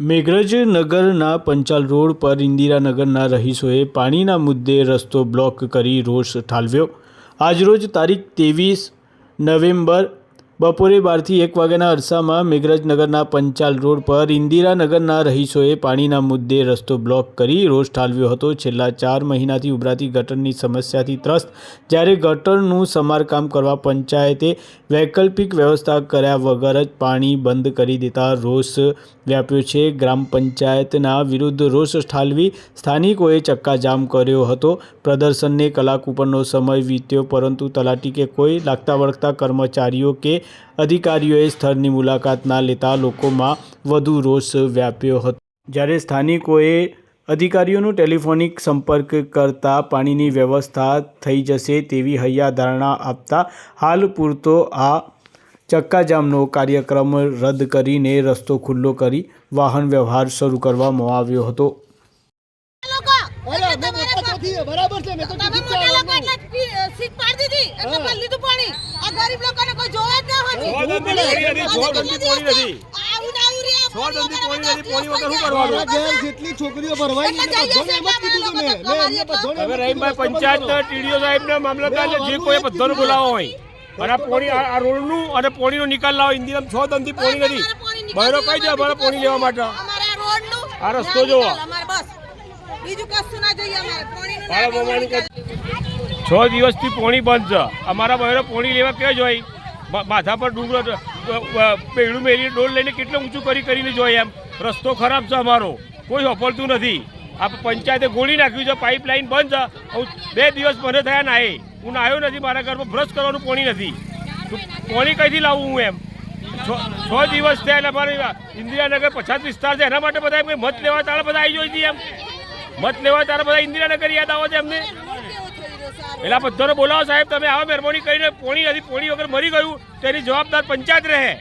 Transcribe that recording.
મેઘરજ નગરના પંચાલ રોડ પર ઇન્દિરાનગરના રહીશોએ પાણીના મુદ્દે રસ્તો બ્લોક કરી રોષ ઠાલવ્યો. આજરોજ તારીખ ત્રેવીસ નવેમ્બર બપોરે બારથી એક વાગ્યાના અરસામાં મેઘરજનગરના પંચાલ રોડ પર ઇન્દિરાનગરના રહીશોએ પાણીના મુદ્દે રસ્તો બ્લોક કરી રોષ ઠાલવ્યો હતો. છેલ્લા ચાર મહિનાથી ઉભરાતી ગટરની સમસ્યાથી ત્રસ્ત, જ્યારે ગટરનું સમારકામ કરવા પંચાયતે વૈકલ્પિક વ્યવસ્થા કર્યા વગર જ પાણી બંધ કરી દેતા રોષ વ્યાપ્યો છે. ગ્રામ પંચાયતના વિરુદ્ધ રોષ ઠાલવી સ્થાનિકોએ ચક્કાજામ કર્યો હતો. પ્રદર્શનને કલાક ઉપરનો સમય વીત્યો, પરંતુ તલાટી કે કોઈ લાગતા વળગતા કર્મચારીઓ કે અધિકારીઓએ સ્થળની મુલાકાત ના લેતા લોકોમાં વધુ રોષ વ્યાપ્યો હતો. જ્યારે સ્થાનિકોએ અધિકારીઓનો ટેલિફોનિક સંપર્ક કરતા પાણીની વ્યવસ્થા થઈ જશે તેવી હૈયાધારણા આપતા હાલ પૂરતો આ ચક્કાજામનો કાર્યક્રમ રદ કરીને રસ્તો ખુલ્લો કરી વાહન વ્યવહાર શરૂ કરવામાં આવ્યો હતો. બરાબર છે એમને કમાવીએ બધાને હવે રહીમભાઈ પંચાયત ટીડીઓ સાહેબ ને મામલતદાર જે કોઈ બધાને બોલાવો હોય. અને પોણી આ રોડનું અને પોણીનો નિકાલ લાવો. ઇન્દિરામ છ દંડી પોણી નથી. પોણી બહેરો કઈ જાય અમારે પોણી લેવા માટે. આ રસ્તો ના જોવો. બીજું કશું ના જોઈએ અમારે. ના નિકાલ. છ દિવસથી પોણી બંધ છે. અમારા બહેરો પોણી લેવા ક્યાં જોઈ માથા પર ડુંગરો પેડું મેલી ડોલ લઈને કેટલું ઊંચું કરી કરીને જોઈએ એમ. રસ્તો ખરાબ છે અમારો. કોઈ સફળતું નથી. આ પંચાયતે ગોળી નાખ્યું છે, પાઇપલાઇન બંધ છે. હું બે દિવસ મને થયા નાહે. હું નાહ્યો નથી, મારા ઘરમાં બ્રશ કરવાનું પોણી નથી. પોણી કઈથી લાવું હું એમ? છ દિવસ થયા એટલે અમારે ઇન્દિરાનગર પછાત વિસ્તાર છે. એના માટે બધા મત લેવા તારા બધા આવી જોઈ એમ. મત લેવા તારા બધા ઇન્દિરાનગર યાદ આવે છે એમને? આ બધાને બોલાવો સાહેબ, તમે આવો મહેરબાની કરીને પોણી નથી પોણી વગર મરી ગયું તેની જવાબદાર પંચાયત રહે.